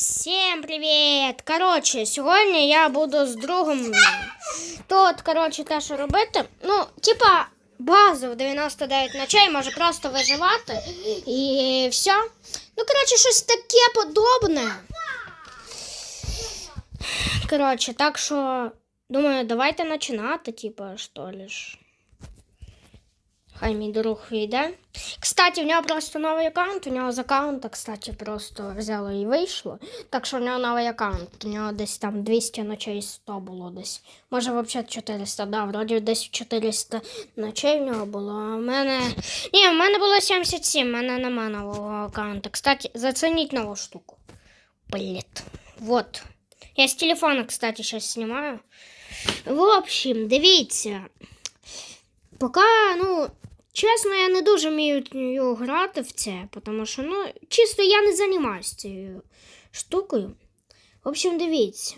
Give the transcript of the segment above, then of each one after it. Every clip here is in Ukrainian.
всім привіт! Коротше, сьогодні я буду з другом тут, коротше, те, що робити. Ну, типа, базу в 99 ночей може просто виживати і все. Ну, коротше, щось таке подобне. Коротше, так що, думаю, давайте починати, типа, що ли ж. Хай мій друг вийде. Кстати, в нього просто новий аккаунт. У нього з аккаунта, кстати, просто взяло і вийшло. Так що в нього новий аккаунт. У нього десь там 200 ночей 100 було десь. Може, взагалі 400, да, вроді десь 400 ночей в нього було. А в мене. Ні, в мене було 77, в мене нема нового аккаунта. Кстати, зацініть нову штуку. Блін. Вот. Я з телефона, кстати, сейчас снимаю. В общем, дивіться. Поки, ну, чесно, я не дуже вмію грати в це, тому що, ну, чисто я не займаюся цією штукою. В общем, дивіться.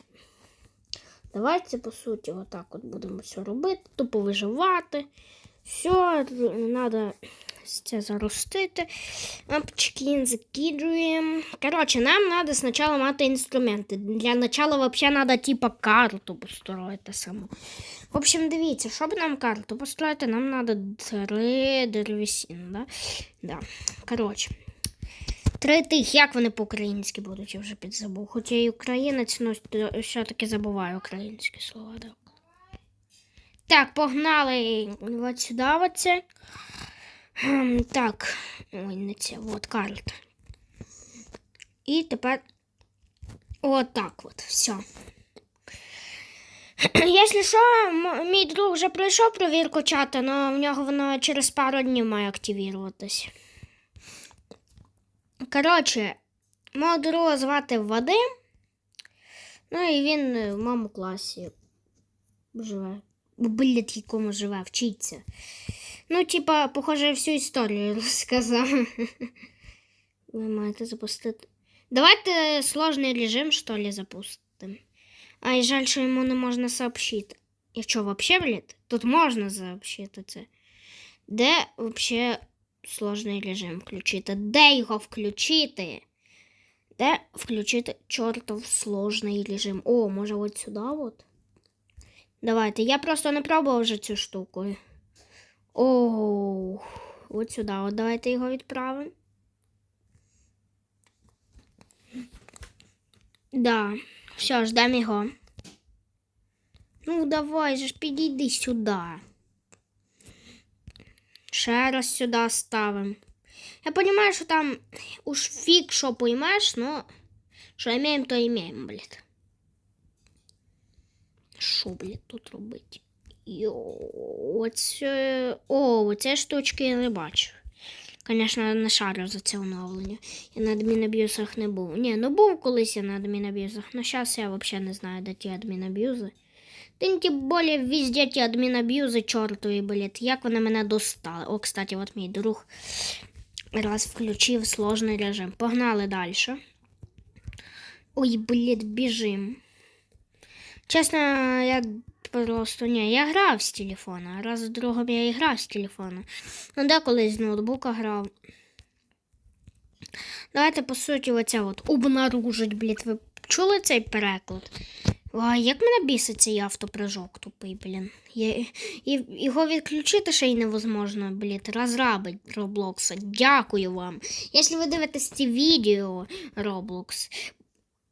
Давайте, по суті, отак от будемо все робити, тупо виживати. Все, треба це заростити. Апчкін закидуємо. Коротше, нам треба спочатку мати інструменти. Для начала взагалі треба типа карту построїти саму. В общем, дивіться, щоб нам карту построїти, нам треба три деревесін, да? Да. Коротше. Три тих, як вони по-українськи будуть, я вже підзабув. Хоча і українець, але все-таки забуваю українські слова. Да. Так, погнали от сюди оце. Ем, Так, ой, не це, от карта. І тепер отак от, все. Якщо що, мій друг вже пройшов провірку чата, але в нього воно через пару днів має активіруватись. Коротше, мого друга звати Вадим. Ну і він в моєму класі живе. Блять, якому живе, вчиться. Ну, типа, похоже, всю історію розказав. Ви маєте запустити. Давайте сложний режим, що ли, запустимо. А і жаль, що йому не можна сообщити. І що, вообще, блядь? Тут можна сообщити це. Де вообще сложний режим включити? Де його включити? Де включити чортов сложний режим? О, може от сюди от? Давайте. Я просто не пробував вже цю штуку. О, от сюди. От давайте його відправимо. Да, все, ждемо його. Ну, давай же ж підійди сюди. Ще раз сюди ставимо. Я розумію, що там уж фіг, що поймеш, но що імеємо, то імеємо, блядь. Що, блядь, тут робити? Йо, оце... О, оце штучки я не бачу. Звісно, не шарю за це оновлення. Я на адмінаб'юзах не був. Ні, ну був колись я на адмінаб'юзах, але зараз я взагалі не знаю, де ті адмінаб'юзи. Тим тим більше везде ті адмінаб'юзи чортові, блядь, як вони мене достали. О, кстати, от мій друг раз включив сложний режим. Погнали далі. Ой, блядь, біжим. Чесно, я просто ні, я грав з телефона. Раз з другом я і грав з телефона. Ну, деколи з ноутбука грав. Давайте, по суті, оце от обнаружить, блядь, ви чули цей переклад? Ой, як мене бісить цей автопрыжок тупий, блін. І, його відключити ще й невозможно, блядь, розрабить Роблокса. Дякую вам. Якщо ви дивитесь ці відео Roblox,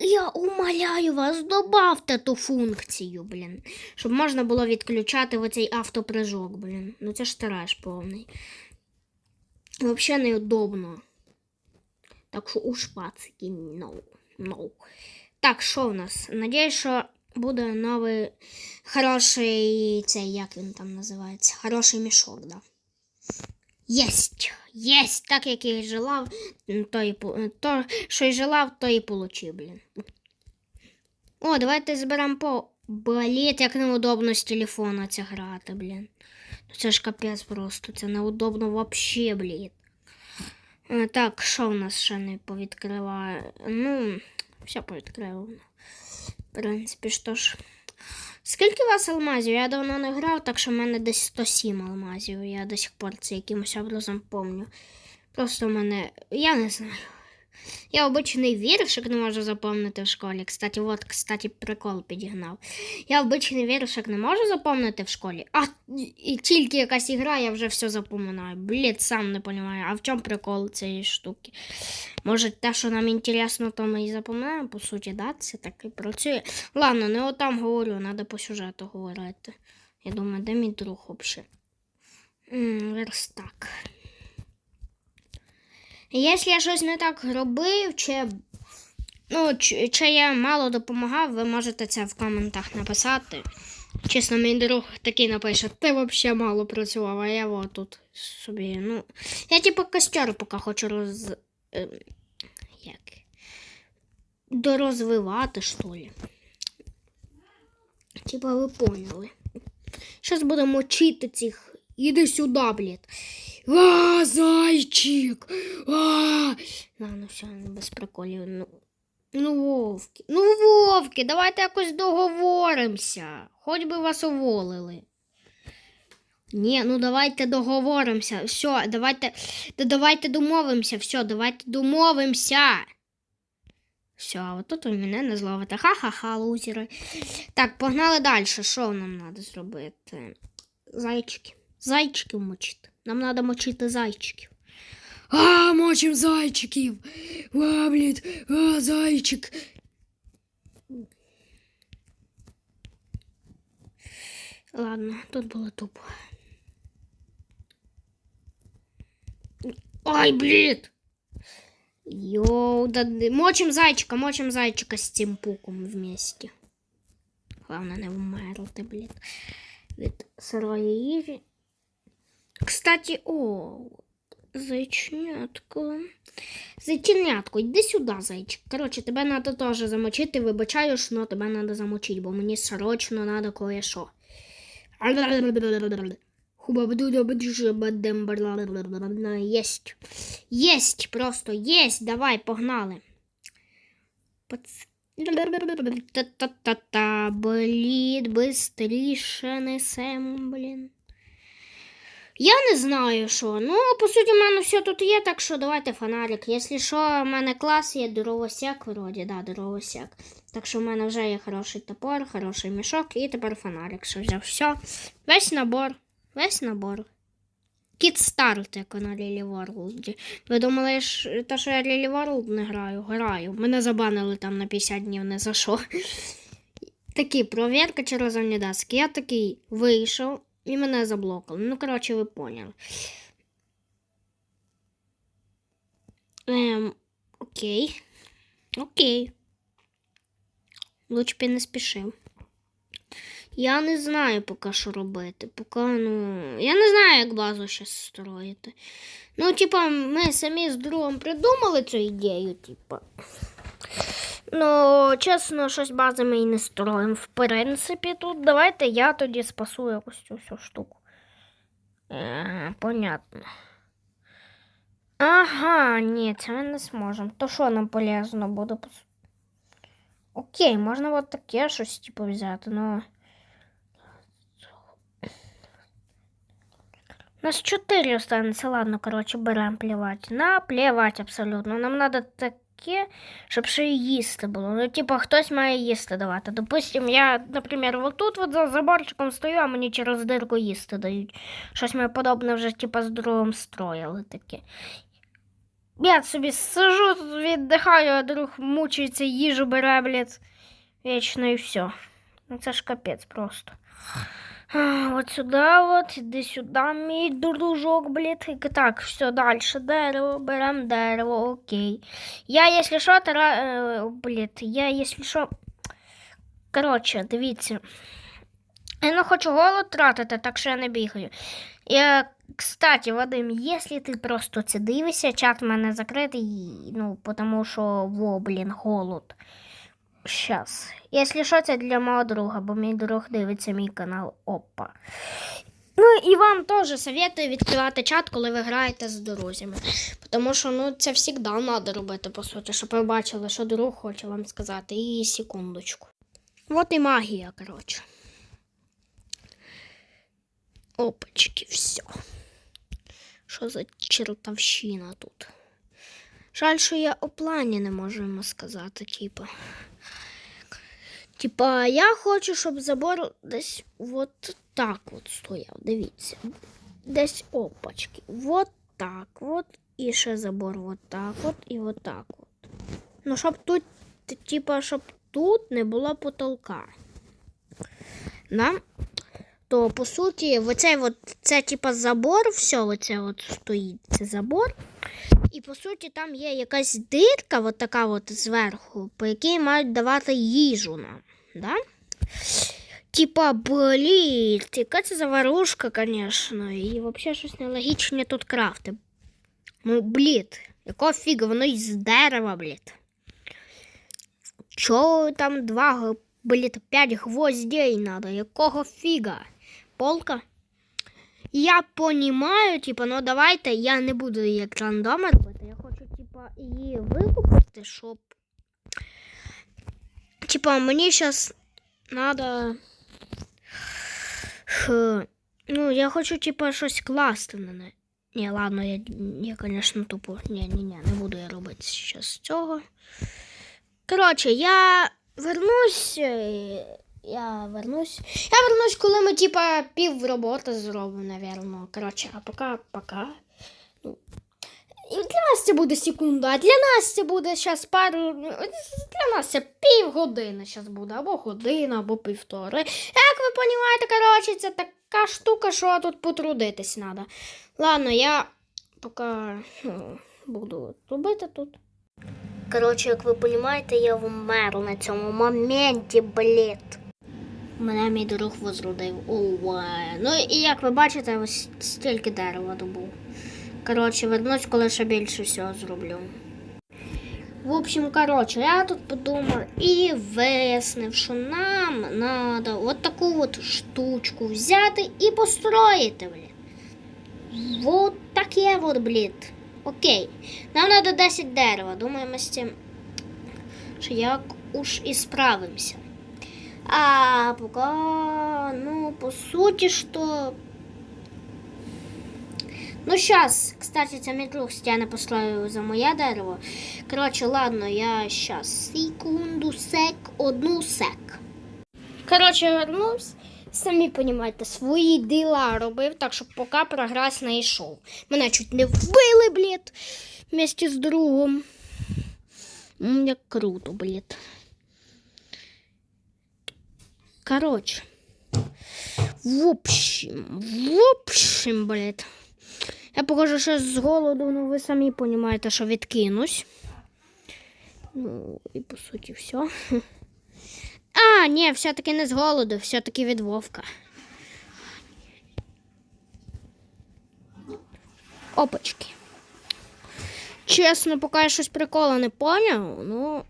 я умоляю вас, добавте ту функцію, блін. Щоб можна було відключати оцей автопрыжок, блін. Ну це ж треш повний. Взагалі неудобно. Так що у шпацики, no, no. Так, що в нас? Надіюсь, що буде новий хороший цей, як він там називається? Хороший мішок, да. Єсть! Єсть! Так як я желав, то, і, то що і желав, то і получив, блін. О, давайте зберемо по. Блін, як неудобно з телефона це грати, блін. Ну це ж капець просто, це неудобно вообще, блін. Так, що в нас ще не повідкриває? Ну, все повідкрило. В принципі, що ж. Скільки у вас алмазів? Я давно не грав, так що в мене десь 107 алмазів. Я до сих пор це якимось образом помню. Просто в мене. Я не знаю. Я обичний віршик не можу запомнити в школі. Кстати, от, кстати, прикол підігнав. Я обичний віршик не можу запомнити в школі, а і тільки якась ігра, я вже все запоминаю. Блін, сам не розумію. А в чому прикол цієї штуки? Може, те, що нам інтересно, то ми і запоминаємо, по суті, да? Це так і працює. Ладно, не отам говорю, треба по сюжету говорити. Я думаю, де мій друг взагалі? Верстак. Якщо я щось не так робив, чи, ну, чи, чи я мало допомагав, ви можете це в коментах написати. Чесно, мій друг такий напише, ти взагалі мало працював, а я от тут собі. Ну, я типу костер поки хочу роз. Ем, як? Дорозвивати, що ли. Типа ви поняли. Зараз будемо мочити цих. Іди сюди, блядь. А, зайчик! А! Ладно, все, без приколів. Ну, ну, вовки. Ну, вовки, давайте якось договоримося. Хоч би вас уволили. Ні, ну давайте договоримося. Все, давайте, да давайте домовимося. Все, давайте домовимося. Все, от тут ви мене не зловите. Ха-ха-ха, лузери. Так, погнали далі. Що нам треба зробити? Зайчики. Зайчиків мочити. Нам треба мочити зайчиків. А, мочим зайчиків. А, блін, а, зайчик. Ладно, тут було тупо. Ай, блін! Йоу, да, мочим зайчика, мочим зайчика з цим пуком вместе. Главное, не вмерти, блін. Від сирої їжі. Кстати, о, зайченятко. Зайченятко, йди сюди, зайчик. Коротше, тебе треба теж замочити, вибачаю, но тебе треба замочити, бо мені срочно треба кое-що. Єсть. Єсть, просто єсть. Давай, погнали. Та-та-та-та, блін, бистріше несем, блін. Я не знаю, що. Ну, по суті, в мене все тут є, так що давайте фонарик. Якщо що, в мене клас є дровосек, вроді, да, дровосек. Так що в мене вже є хороший топор, хороший мішок і тепер фонарик. Що взяв все. Весь набор. Весь набор. Кіт старт, як на Лілі Ворлді. Ви думали, те, що я Лілі Ворлд не граю? Граю. Мене забанили там на 50 днів не за що. Такі провірка через Амнідаски. Я такий вийшов і мене заблокали. Ну, коротше, ви поняли. Ем, окей. Окей. Лучше б я не спішив. Я не знаю поки що робити. Поки, ну. Я не знаю, як базу ще строїти. Ну, типа, ми самі з другом придумали цю ідею, типа. Ну, чесно, щось бази ми і не строїмо. В принципі, тут давайте я тоді спасу якусь цю всю штуку. Е, понятно. Ага, ні, це ми не зможемо. То що нам полезно буде? Окей, можна от таке щось типу взяти, ну. У нас 4 останеться, ладно, коротше, беремо плівати. Наплівати абсолютно. Нам треба таке, щоб ще й їсти було. Ну, типу, хтось має їсти давати. Допустим, я, наприклад, вот тут вот за заборчиком стою, а мені через дирку їсти дають. Щось ми подобне вже, типу, з другом строїли таке. Я собі сижу, віддихаю, а друг мучається, їжу бере, блядь, вічно і все. Ну це ж капець просто. А, От сюди, от, іди сюди, мій дружок, блядь. Так, все, далі. Дерево, беремо дерево, окей. Я, якщо що, тара... е, блядь, я, якщо що. Коротше, дивіться. Я не хочу голод тратити, так що я не бігаю. Я, кстати, Вадим, якщо ти просто це дивишся, чат в мене закритий, ну, тому що, во, блін, голод. Щас. Якщо що, це для мого друга, бо мій друг дивиться мій канал Опа. Ну і вам теж советую відкривати чат, коли ви граєте з друзями. Тому що ну, це завжди треба робити, по суті, щоб ви бачили, що друг хоче вам сказати. І секундочку. От і магія, коротше. Опачки, все. Що за чертовщина тут? Жаль, що я у плані не можу йому сказати, типу. Типа, я хочу, щоб забор десь от так от стояв. Дивіться. Десь опачки. От так от. І ще забор от так от і от так от. Ну, щоб тут, типа, щоб тут не було потолка. Да? То, по суті, оцей от, це, типа, забор, все оце от стоїть, це забор. І по суті, там є якась дирка, от така от зверху, по якій мають давати їжу нам да? Типа, блін, яка це заварушка, звісно. І взагалі щось нелогічне тут крафти. Ну, блід, якого фіга, воно із дерева, блід. Чого там два, блід, п'ять гвоздей надо? Якого фіга? Полка? Я понімаю, типа, ну давайте я не буду як рандом робити. Я хочу, типа, її викупити, щоб типа, мне сейчас надо. Х... Ну, я хочу, типа, щось класти на не Ні, ладно, я, я конечно, тупо. не не ні, не буду я робити сейчас цього. Короче э, я вернусь. Я вернусь. Я вернусь, коли ми, типа, пів роботи зробимо, напевно. Короче а пока, пока. Ну, і для нас це буде секунда, а для нас це буде зараз пару. Для нас це півгодини зараз буде, або година, або півтори. Як ви розумієте, коротше, це така штука, що тут потрудитись треба. Ладно, я поки ну, буду робити тут. Коротше, як ви розумієте, я вмер на цьому моменті, блід. Мене мій друг возродив. Ну і як ви бачите, ось стільки дерева добув. Коротше, вернусь, коли ще більше всього зроблю. В общем, коротше, я тут подумав і выяснив, що нам треба вот таку от штучку взяти і построїти, блин. Вот такие вот, блин. Окей. Нам треба 10 дерева. Думаємо з цим, що як уж і справимся. А пока, ну, по сути, что Ну, сейчас, кстати, заметил, что я не послаю за моя дерево. Короче, ладно, я сейчас. Секунду, сек, одну сек. Короче, вернусь. Самі понимаете, свої дела робив, так що поки прогрес не йшов. Мене чуть не вбили, блід, вместе з другом. Як круто, блід. Короче. В общем, в общем, блядь. Я покажу що з голоду, ну ви самі розумієте, що відкинусь. Ну, і по суті, все. А, ні, все-таки не з голоду, все-таки від вовка. Опачки. Чесно, поки я щось прикола не поняв, ну.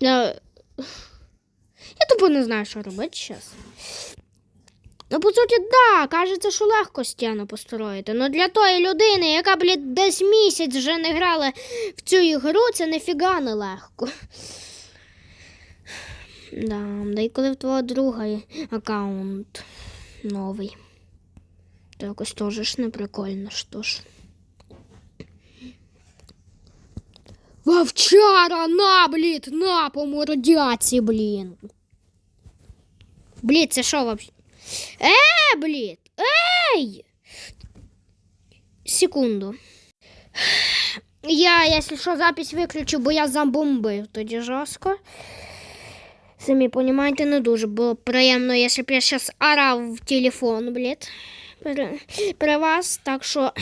Я... я тупо не знаю, що робити зараз. Ну, по суті, да, кажеться, що легко стіну построїти. Ну для тої людини, яка, блядь, десь місяць вже не грала в цю ігру, це ніфіга не легко. Да, да і коли в твого друга аккаунт новий. То якось теж ж не прикольно, що ж. Вовчара, на, блін, на по радіації, блін. Блін, це що взагалі? Е, блин, эй, Секунду. Я, якщо що, запись выключу, бо я за бомбы, тоді жорстко. Сами понимаете, не дуже было приємно, якщо б я сейчас орав в телефон, блин, про при вас, так что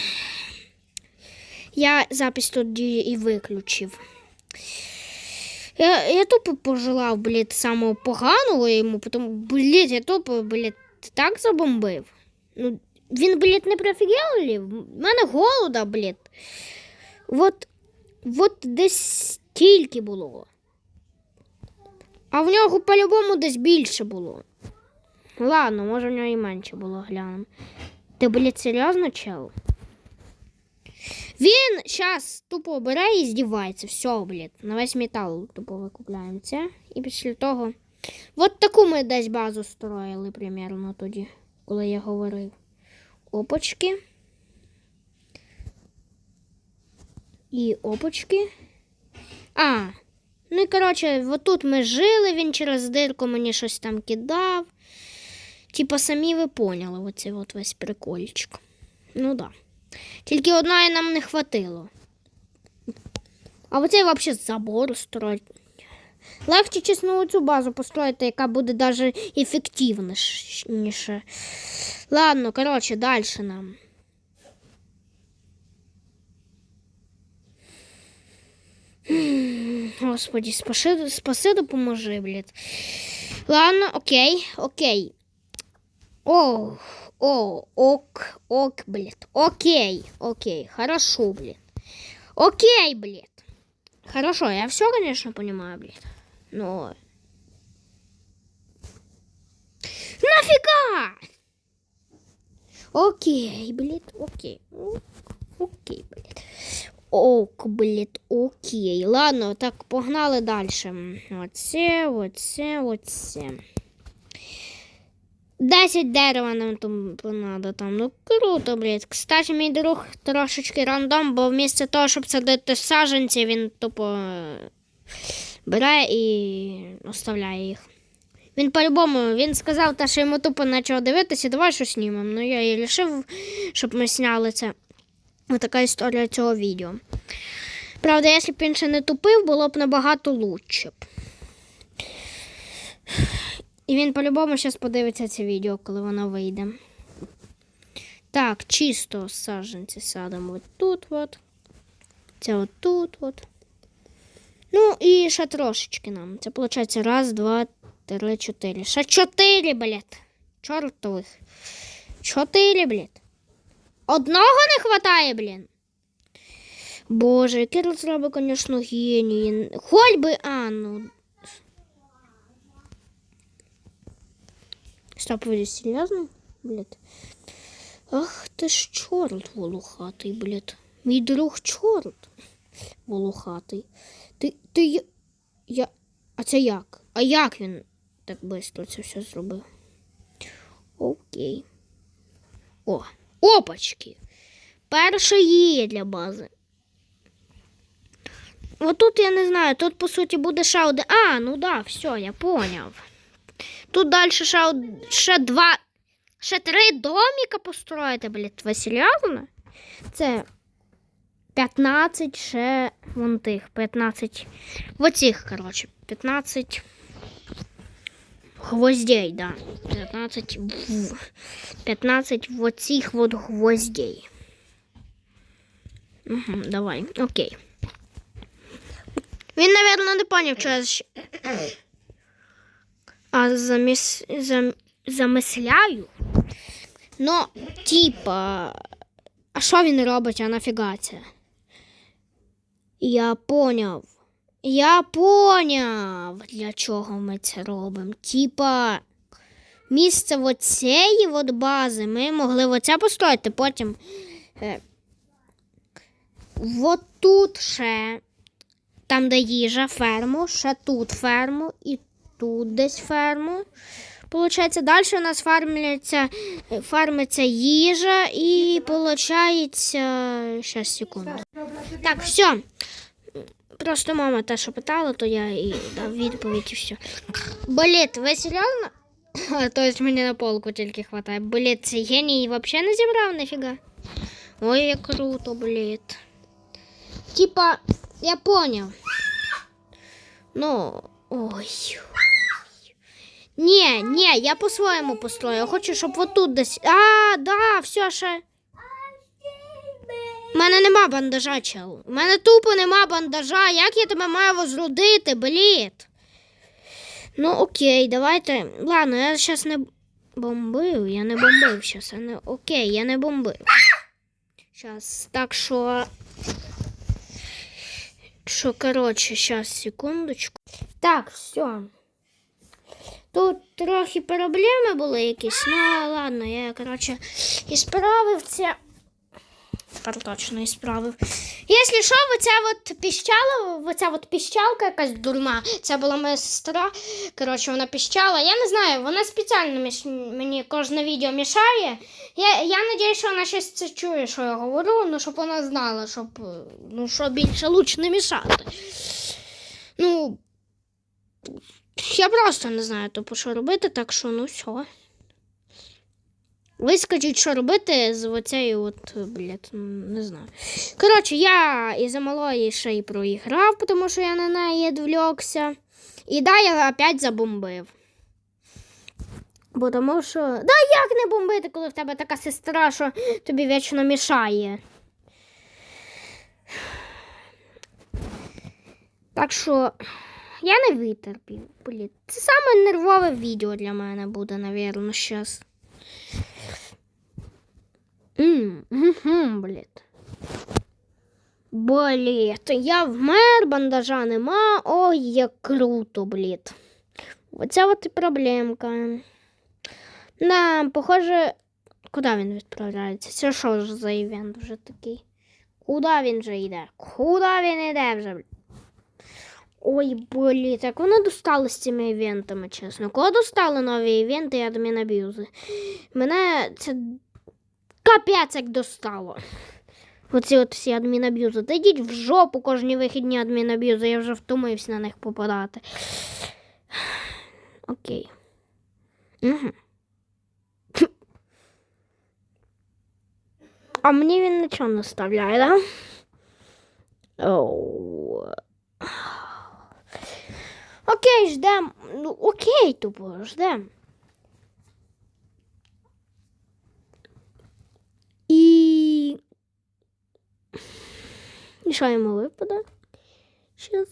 я запись тут и виключив. Я я тупо пожелав, блід, самого поганого ему, тому, блід, я тупо, блід, ти так забомбив? Ну, Він, блядь, не профігелив. У мене голода, блядь. От, от десь стільки було. А в нього по-любому десь більше було. Ладно, може в нього і менше було глянемо. Ти, блядь, серйозно чел? Він зараз тупо бере і здівається. Все, блядь, на весь метал тупо викупляємо це. І після того. От таку ми десь базу строїли примерно тоді, коли я говорив. опочки. І опочки. А, ну і коротше, отут ми жили, він через дирку мені щось там кидав. Типа самі ви поняли оцей от весь прикольчик. Ну да. Тільки одної нам не хватило. А оцей взагалі забор строїть. Легше, чесно, цю базу построїти, яка буде навіть ефективніше. Ладно, коротше, далі нам. Господи, спаси, спаси допоможи, блядь. Ладно, окей, окей. О, о, ок, ок, блядь. Окей, окей, хорошо, блядь. Окей, блядь. Хорошо, я все, конечно, понимаю, блядь. Но... Нафига? Окей, блядь, окей. Окей, блядь. Ок, блядь, окей. Ладно, так, погнали далі. Оце, оце, оце. 10 дерева нам там надо там. Ну круто, блядь. Кстати, мій друг трошечки рандом, бо вмісто того, щоб садити саджанці, він тупо бере і оставляє їх. Він по-любому, він сказав, те, що йому тупо почав дивитися, давай щось знімемо. Ну я і вирішив, щоб ми зняли це. Ось така історія цього відео. Правда, якщо б він ще не тупив, було б набагато лучше. І він по-любому зараз подивиться це відео, коли воно вийде. Так, чисто саджанці садимо от тут. Це от тут от. Ну і ще трошечки нам. Це виходить раз, два, три, чотири. Ще чотири, блядь. Чортових. Чотири, блядь. Одного не хватає, блін. Боже, який розроби, звісно, геній. Хоть би, а, ну. Стоп, ви серйозно? Блядь. Ах ти ж чорт волохатий, блядь. Мій друг чорт волохатий. Ти, ти, я. А це як? А як він так швидко це все зробив? Окей. О, опачки. Перше є для бази. Отут я не знаю, тут по суті буде ще один. А, ну да, все, я поняв. Тут далі ще, ще два, ще три доміка построїти, блядь, серйозно? Це 15 ще вон тих, 15. Оцих, коротше, 15 гвоздей, да. 15 в, 15 вот цих вот гвоздей. Угу, давай, окей. Він, напевно, не поняв, що я щ- а заміс... зам... замисляю. Ну, типа, а що він робить, а нафіга це? Я поняв. Я поняв, для чого ми це робимо. Типа, місце оцеї от бази ми могли оце построїти, потім. Е, от тут ще, там, де їжа, ферму, ще тут ферму і тут десь ферму. Получається, далі у нас фармляться, е, фармиться їжа і получається. Щас, секунду. Так, все. Просто мама те, що питала, то я і дав відповідь і все. Боліт, ви серйозно? Тобто мені на полку тільки хватає. Боліт, цей геній взагалі не зібрав нафіга. Ой, як круто, боліт. Типа, я поняв. Ну, ой. Ні, ні, я по-своєму построю. Я хочу, щоб отут десь. А, да, все ще. У мене нема бандажа, чел. У мене тупо нема бандажа. Як я тебе маю возродити, бліт? Ну, окей, давайте. Ладно, я зараз не бомбив, я не бомбив зараз. Не... Окей, я не бомбив. Зараз, так що. Що, коротше, зараз, секундочку. Так, все. Тут трохи проблеми були якісь, ну ладно, я, коротше, і справив це. Тепер точно і справив. Якщо що, оця от піщала, оця от піщалка якась дурна, це була моя сестра. Коротше, вона піщала. Я не знаю, вона спеціально між- мені кожне відео мішає. Я, я надіюсь, що вона щось це чує, що я говорю, ну щоб вона знала, щоб ну, що більше лучше не мішати. Ну, я просто не знаю, типу, що робити, так що ну все. Ви що робити з оцею от, блядь, не знаю. Коротше, я із-за малої ще й проіграв, тому що я на неї відвлекся. І да, я опять забомбив. Бо тому що. Да як не бомбити, коли в тебе така сестра, що тобі вічно мішає. Так що я не витерпів. Блін. Це саме нервове відео для мене буде, напевно, зараз. Блядь. Блін, я вмер, бандажа нема. Ой, як круто, блін. Оця от і проблемка. Да, похоже, куди він відправляється? Це що ж за івент вже такий? Куди він вже йде? Куди він йде вже? блін? Ой, блін, так воно достало з цими івентами, чесно. Коли достали нові івенти, я адмін аб'юзи. Мене це капець як достало. Оці от всі адмінаб'юзи. Та йдіть в жопу кожні вихідні адмінаб'юзи, я вже втомився на них попадати. Окей. Угу. А мені він нічого не вставляє, да? Оу. Окей, ждем. Ну, окей, тупо, ждем. І. І що йому випаде? Щас.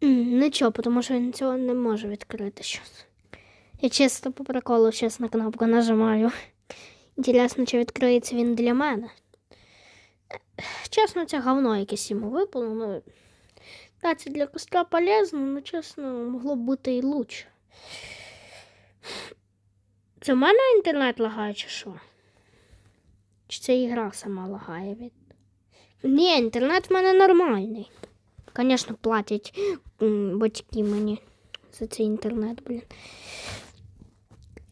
Нічого, тому що він цього не може відкрити щось. Я чисто по приколу на кнопку нажимаю. Інтересно, чи відкриється він для мене. Чесно, це говно якесь йому випало. Ну, да, це для костра полезно, але чесно, могло б бути і лучше. Це в мене інтернет лагає, чи що? Чи це ігра сама лагає від. Ні, інтернет в мене нормальний. Звісно, платять батьки мені за цей інтернет, блін.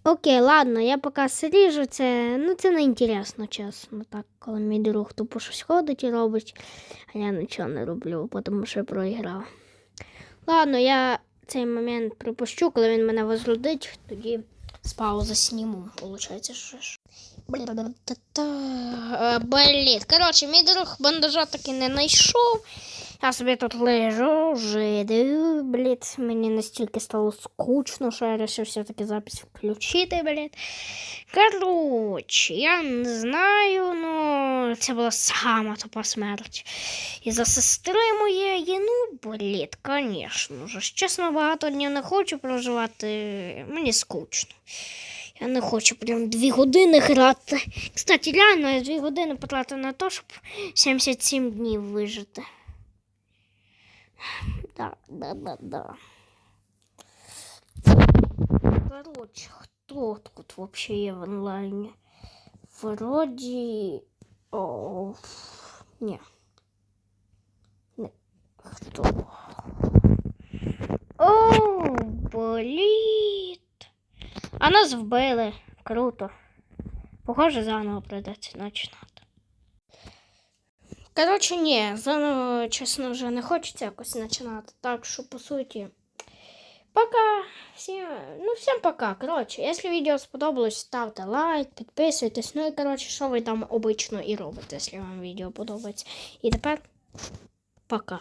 Окей, ладно, я поки сріжу це. Ну, це не інтересно, чесно. Так, коли мій друг тупо щось ходить і робить, а я нічого не роблю, тому що програв. Ладно, я цей момент пропущу, коли він мене возродить, тоді з паузи сніму, виходить, що ж. Е, Блін, коротше, мій друг бандажа таки не знайшов. Я собі тут лежу, жиду, блід. Мені настільки стало скучно, що я вирішив все-таки запись включити, блід. Коротше, я не знаю, ну це була сама тупа смерть. І за сестри моєї, ну, блід, звісно ж. Чесно, багато днів не хочу проживати. Мені скучно. Я не хочу прям дві години грати. Кстати, реально я дві години потратив на те, щоб 77 днів вижити. Да, да, да, да. Короче, хто тут вообще є в онлайні? Вроді... О, ні. Не. Хто? О, боліт. А нас вбили. Круто. Похоже, заново придеться починати. Коротше, ні, заново, чесно, вже не хочеться якось починати. Так що, по суті, пока. Всім, ну, всім пока. Коротше, якщо відео сподобалось, ставте лайк, підписуйтесь. Ну і коротше, що ви там обично і робите, якщо вам відео подобається. І тепер пока.